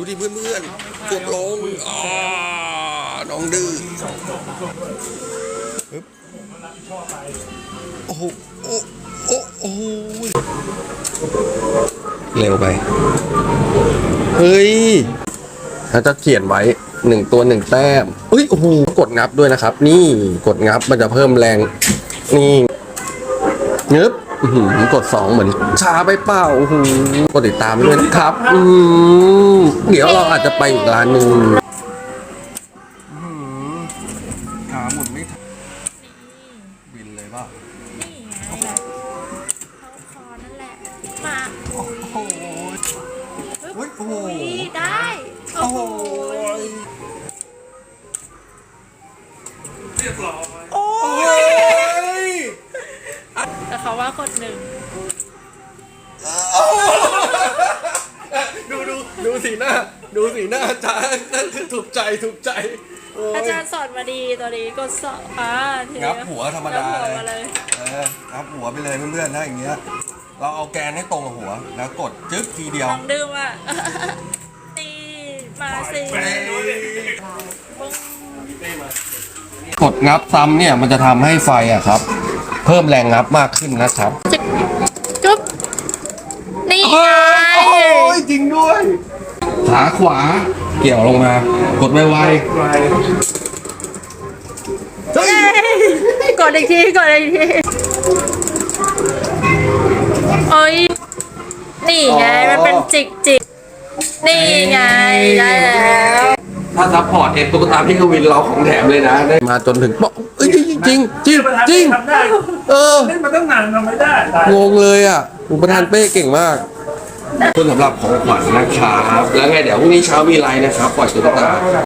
ดูดิเพื่อนๆกดลงอ่าน้องดื้อปึ๊บโอ้โหโอ้โอ้โอ้โหเร็วไป เฮ้ยเขาจะเขียนไว้หนึ่งตัวหนึ่งแต้มเฮ้ย โอ้โห กดงับด้วยนะครับ นี่ กดงับมันจะเพิ่มแรง นี่เงึบ อื้อหือกดสองเหมือนช้าไปเปล่าโอ้โหกดติดตามด้วยนะครับอืมเดี๋ยวเราอาจจะไปอีกร้านหนึ่งขาหมุนไม่ทันบินเลยเปล่านี่ไงเขาคอนั่นแหละมาโอ้โหปึ๊บเฮ้ยโอ้โห ยได้โอ้โหโอ้ย แต่เขาว่าคนหนึ่งดูดูดูสีหน้า ดูสีหน้าอาจารย์นั่นคือถูกใจถูกใจโอ้อายจารย์สอนมาดีตัวนี้กดสอบอ่าทีนี้งับหัวธรรมดางับหัวเลยมาเลยเอองับหัวไปเลยเพื่อนๆถ้าอย่างเงี้ย เราเอาแกนให้ตรงกับหัวแล้วกดจึ๊กทีเดียวน้องดื้ออะนี่มาสิปึ้งกดงับซ้ำเนี่ยมันจะทำให้ไฟอะครับ เพิ่มแรงงับมากขึ้นนะครับจึ๊กจุ๊บนี่ไงโอ้ยจริงด้วย ขาขวาเกี่ยวลงมา กดไวเย้กดอีกทีกดอีกทีโอ้ยนี่ไงมันเป็นจิกจิกนี่ไงได้แล้วๆถ้าซัพพอร์ตเอ็นตุ๊กตาพี่กวินเราของแถมเลยนะ ได้มาจนถึงเปาะเอ้ย จริงจริงจริงจริงทำได้เออเล่นมาตั้งนานทำไม่ได้ได้งงเลยอะอุปทานเป้เก่งมากคุณสำหรับของขวัญนะครับ แล้วไงเดี๋ยวพรุ่งนี้เช้ามีไลน์นะครับ ปล่อยตุ๊กตา